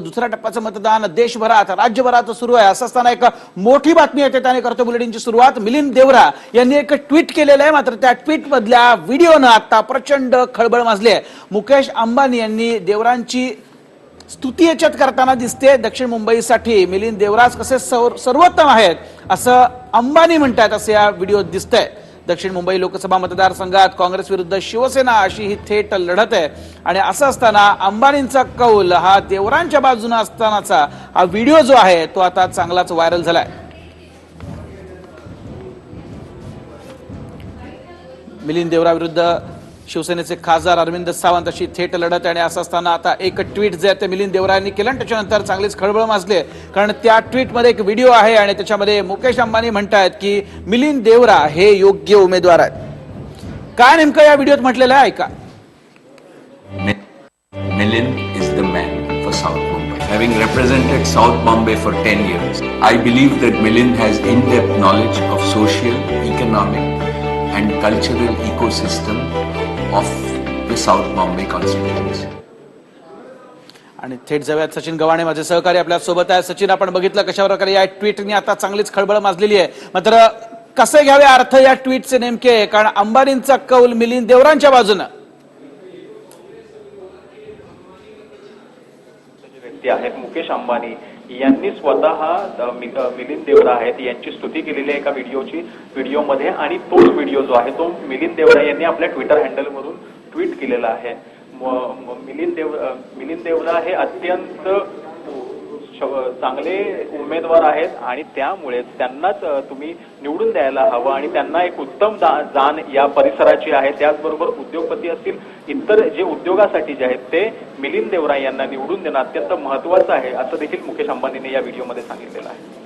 दुसऱ्या टप्प्याचं मतदान देशभरात राज्यभरात सुरू आहे. असं असताना एक मोठी बातमी येते त्याने करतो बुलेटिनची सुरुवात. मिलिंद देवरा यांनी एक ट्विट केलेलं आहे मात्र त्या ट्विट मधल्या व्हिडिओनं आता प्रचंड खळबळ माजली आहे. मुकेश अंबानी यांनी देवरांची स्तुती याच्यात करताना दिसते दक्षिण मुंबईसाठी. मिलिंद देवराज कसे सौर- सर्वोत्तम आहेत असं अंबानी म्हणतात असं या व्हिडिओत दिसतंय. दक्षिण मुंबई लोकसभा मतदारसंघात काँग्रेस विरुद्ध शिवसेना अशी ही थेट लढत आहे. आणि असं असताना अंबानींचा कौल हा देवरांच्या बाजूने असतानाचा हा व्हिडिओ जो आहे तो आता चांगलाच व्हायरल झालाय. मिलिंद देवरा विरुद्ध शिवसेनेचे खासदार अरविंद सावंत अशी थेट लढत आहे आणि असं असताना आता एक ट्विट जे आहे ते मिलिंद देवरायांनी केलं आणि त्याच्यानंतर चांगलीच खळबळ माजली आहे. कारण त्या ट्विटमध्ये एक व्हिडिओ आहे आणि त्याच्यामध्ये मुकेश अंबानी म्हणतायत की मिलिंद देवरा हे योग्य उमेदवार आहेत काय नेमकं या व्हिडिओत म्हटलेलं आहे ऐका Milind is the man for south South Mumbai. Having represented South Bombay for 10 years, I believe that Milind has in-depth knowledge of social, economic and cultural ecosystem of the South Bombay constituency. आणि थेट जाऊयात सचिन गव्हाणे माझे सहकारी आपल्यासोबत आहे सचिन आपण बघितलं कशा प्रकारे या ट्विटने आता चांगलीच खळबळ माजलेली आहे. मात्र कसे घ्यावे अर्थ या ट्विटचे नेमके? कारण अंबानींचा कौल मिलिंद देवरांच्या बाजूनं. जे व्यक्ती आहेत मुकेश अंबानी यांनी स्वतः मिलिंद देवरा आहेत यांची स्तुती केलेली आहे एका व्हिडिओची व्हिडिओमध्ये. आणि तोच व्हिडिओ जो आहे तो मिलिंद देवरा यांनी आपल्या ट्विटर हँडलवरून ट्विट केलेला आहे. मिलिंद देव मिलिंद देवरा हे अत्यंत चांगले उमेदवार आहेत आणि त्यामुळे त्यांनाच तुम्ही निवडून द्यायला हवं आणि त्यांना एक उत्तम जाण या परिसराची आहे. त्याचबरोबर उद्योगपती असतील इतर जे उद्योगासाठी जे आहेत ते मिलिंद देवरा यांना निवडून देणं अत्यंत महत्वाचं आहे असं देखील मुकेश अंबानीने या व्हिडिओमध्ये सांगितलेलं आहे.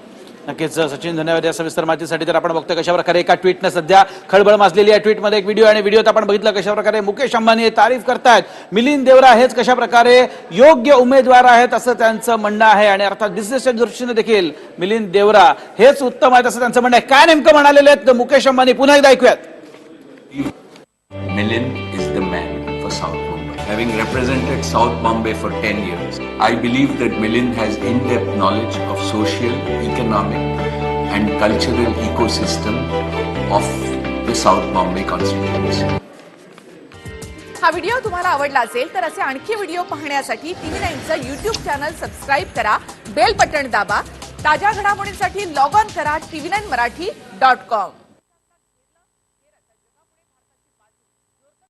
नक्कीच सचिन धन्यवाद या सविस्तर माहितीसाठी. तर आपण बघतो कशा प्रकारे एका ट्विटनं सध्या खळबळ माजलेली आहे. ट्विटमध्ये एक व्हिडिओ आणि व्हिडिओत आपण बघितलं कशा प्रकारे मुकेश अंबानी हे तारीफ करतायत. मिलिंद देवरा हेच कशा प्रकारे योग्य उमेदवार आहेत असं त्यांचं म्हणणं आहे. आणि अर्थात बिझनेसच्या दृष्टीने देखील मिलिंद देवरा हेच उत्तम आहेत असं त्यांचं म्हणणं आहे. काय नेमकं म्हणालेले आहेत मुकेश अंबानी? पुन्हा एकदा ऐकूयात. Milind Having represented South Bombay for 10 years, I believe that Milind has in-depth knowledge of social, economic and cultural ecosystem of the South Bombay constituency. हा व्हिडिओ तुम्हाला आवडला असेल तर असे आणखी व्हिडिओ पाहण्यासाठी टीव्ही नाईनचं युट्यूब चॅनल सबस्क्राईब करा बेल बटन दाबा ताज्या घडामोडींसाठी लॉग ऑन करा TV nine Marathi dot com